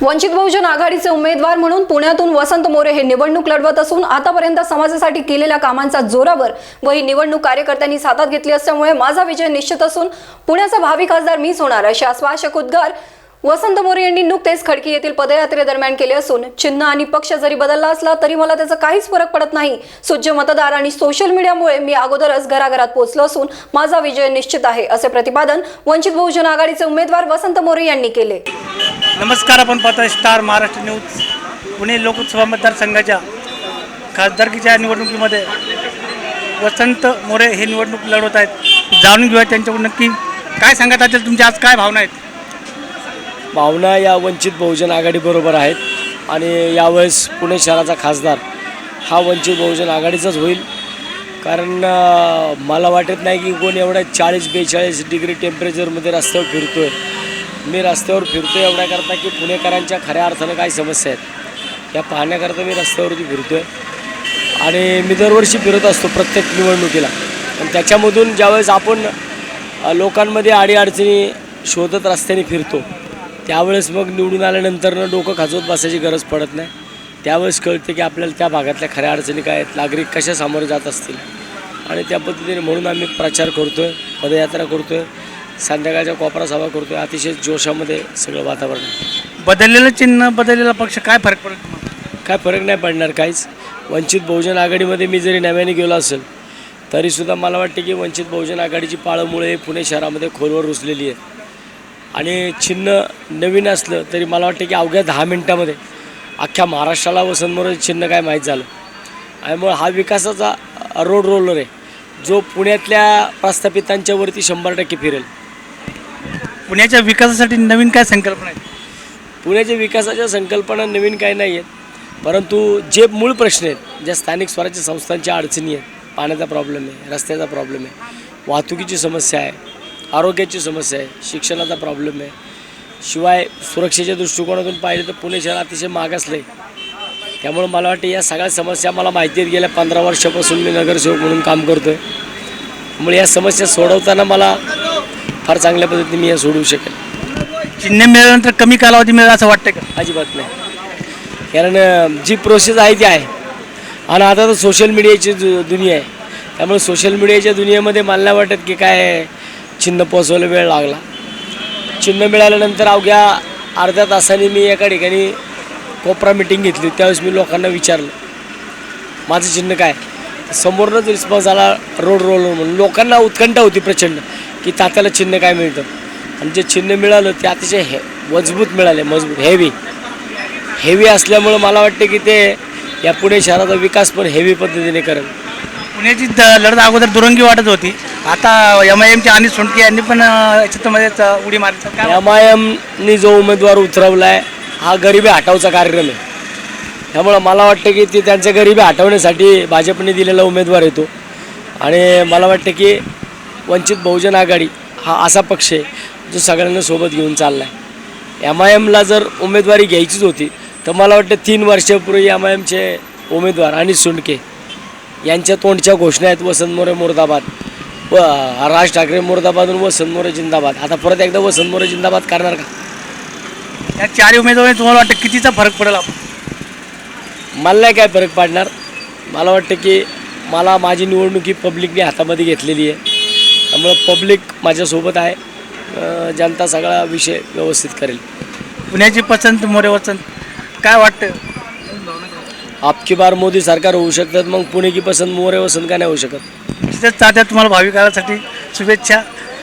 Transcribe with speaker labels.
Speaker 1: वंचित बहुजन आघाडीचे उमेदवार म्हणून पुण्यातून वसंत मोरे हे निवडणूक लढवत असून आतापर्यंत समाजासाठी केलेल्या कामांचा जोरावर व ही निवडणूक कार्यकर्त्यांनी हातात घेतली असल्यामुळे माझा विजय निश्चित असून पुण्याचा भावी खासदार मीच होणार असे आश्वासक उद्गार वसंत मोरे यांनी नुकतेच खडकी येथील पदयात्रेदरम्यान केले असून चिन्ह आणि पक्ष जरी बदलला असला तरी मला त्याचा काहीच फरक पडत नाही. सुज्ज मतदार आणि सोशल मीडियामुळे मी अगोदरच घराघरात पोहोचलो असून माझा विजय निश्चित आहे असे प्रतिपादन वंचित बहुजन आघाडीचे उमेदवार वसंत मोरे यांनी केले.
Speaker 2: नमस्कार आपण पाहतोय स्टार महाराष्ट्र न्यूज पुणे लोकसभा मतदारसंघाच्या खासदारकीच्या निवडणुकीमध्ये वसंत मोरे हे निवडणूक लढवत आहेत. जाणून घेऊया त्यांच्याकडून नक्की काय सांगत आहेत तुमच्या आज काय भावना आहेत?
Speaker 3: भावना या वंचित बहुजन आघाडीबरोबर आहेत. आणि यावेळेस पुणे शहराचा खासदार हा वंचित बहुजन आघाडीचाच होईल. कारण मला वाटत नाही की कोण एवढ्या चाळीस बेचाळीस डिग्री टेम्परेचरमध्ये रस्त्यावर फिरतो आहे मी रस्त्यावर फिरतो एवढ्याकरता की पुणेकरांच्या खऱ्या अर्थानं काय समस्या आहेत. या पाहण्याकरता मी रस्त्यावरती फिरतो आहे आणि मी दरवर्षी फिरत असतो प्रत्येक निवडणुकीला. आणि त्याच्यामधून ज्यावेळेस आपण लोकांमध्ये अडीअडचणी शोधत रस्त्याने फिरतो त्यावेळेस मग निवडून आल्यानंतरनं डोकं खाजवत बसायची गरज पडत नाही. त्यावेळेस कळते की आपल्याला त्या भागातल्या खऱ्या अडचणी काय आहेत नागरिक कशा सामोरे जात असतील. आणि त्या पद्धतीने म्हणून आम्ही प्रचार करतो आहे पदयात्रा करतो आहे संध्याकाळच्या कोपरा सभा करतो आहे अतिशय जोशामध्ये सगळं वातावरण आहे.
Speaker 2: बदललेलं चिन्ह बदललेला पक्ष काय फरक तुम्हाला?
Speaker 3: काय फरक नाही पडणार काहीच. वंचित बहुजन आघाडीमध्ये मी जरी नव्याने गेलो असेल तरीसुद्धा मला वाटते की वंचित बहुजन आघाडीची पाळंमुळे पुणे शहरामध्ये खोलवर रुजलेली आहे. आणि चिन्ह नवीन असलं तरी मला वाटतं की अवघ्या दहा मिनटामध्ये अख्ख्या महाराष्ट्राला वसंत चिन्ह काय माहीत झालं. आणि मग हा विकासाचा रोड रोलर आहे. जो पुण्यातल्या प्रस्थापितांच्या वरती शंभर टक्के फिरेल.
Speaker 2: पुण्याच्या विकासासाठी नवीन काय संकल्पना आहेत?
Speaker 3: पुण्याच्या विकासाच्या संकल्पना नवीन काही नाही आहेत. परंतु जे मूळ प्रश्न आहेत ज्या स्थानिक स्वराज्य संस्थांच्या अडचणी आहेत पाण्याचा प्रॉब्लेम आहे रस्त्याचा प्रॉब्लेम आहे वाहतुकीची समस्या आहे आरोग्याची समस्या आहे शिक्षणाचा प्रॉब्लेम आहे. शिवाय सुरक्षेच्या दृष्टिकोनातून पाहिलं तर पुणे शहर अतिशय मागासलं आहे. त्यामुळं मला वाटतं या सगळ्या समस्या मला माहिती आहेत. गेल्या पंधरा वर्षापासून मी नगरसेवक म्हणून काम करतो आहे त्यामुळे या समस्या सोडवताना मला फार चांगल्या पद्धतीने मी या सोडवू शकेल
Speaker 2: चिन्ह मिळाल्यानंतर कमी कालावधी मिळेल असं वाटतं का?
Speaker 3: अजिबात नाही. कारण जी प्रोसेस आहे ती आहे. आणि आता तर सोशल मीडियाची दुनिया आहे. त्यामुळे सोशल मीडियाच्या दुनियेमध्ये मला वाटत की काय चिन्ह पोचवायला वेळ लागला. चिन्ह मिळाल्यानंतर अवघ्या अर्ध्या तासाने मी एका ठिकाणी कोपरा मिटिंग घेतली. त्यावेळेस मी लोकांना विचारलं माझं चिन्ह काय? समोरनंच रिस्पॉन्स आला रोड रोलर म्हणून लोकांना उत्कंठा होती प्रचंड की तात्याला चिन्ह काय मिळतं? आणि जे चिन्ह मिळालं ते अतिशय हे मजबूत मिळाले मजबूत हेवी हेवी असल्यामुळं मला वाटते की ते या पुणे शहराचा विकास पण हेवी पद्धतीने करेल.
Speaker 2: पुण्याची द- लढत अगोदर दुरंगी वाटत होती. आता एम आय एमच्या आणि सोंडके यांनी पण अं, याच्यामध्येच उडी मारली. काय
Speaker 3: एम आय एमनी जो उमेदवार उतरवला आहे हा गरिबी हटावचा कार्यक्रम आहे. त्यामुळं मला वाटतं की ते त्यांच्या गरिबी हटवण्यासाठी भाजपने दिलेला उमेदवार येतो आणि मला वाटतं की वंचित बहुजन आघाडी हा असा पक्ष आहे जो सगळ्यांना सोबत घेऊन चालला आहे एम आय एमला जर उमेदवारी घ्यायचीच होती तर मला वाटतं तीन वर्षापूर्वी एम आय एमचे उमेदवार आणि सुंडके यांच्या तोंडच्या घोषणा आहेत वसंत मोरे मुर्दाबाद. व राज ठाकरे मुर्दाबाद वसंत मोरे जिंदाबाद. आता परत एकदा वसंत मोरे जिंदाबाद करणार का?
Speaker 2: या चारही उमेदवारी तुम्हाला वाटतं कितीचा फरक पडेल
Speaker 3: मला नाही काय फरक पडणार. मला वाटतं की मला माझी निवडणूक ही पब्लिकने हातामध्ये घेतलेली आहे. त्यामुळं पब्लिक माझ्यासोबत आहे. जनता सगळा विषय व्यवस्थित करेल.
Speaker 2: पुण्याची पसंत मोरे वसंत काय वाटतं?
Speaker 3: आपकी बार मोदी सरकार होऊ शकतात मग पुणे की पसंत मोरे वसंत का नाही होऊ शकत?
Speaker 2: निश्चितच तात्या तुम्हाला भावी काळासाठी शुभेच्छा.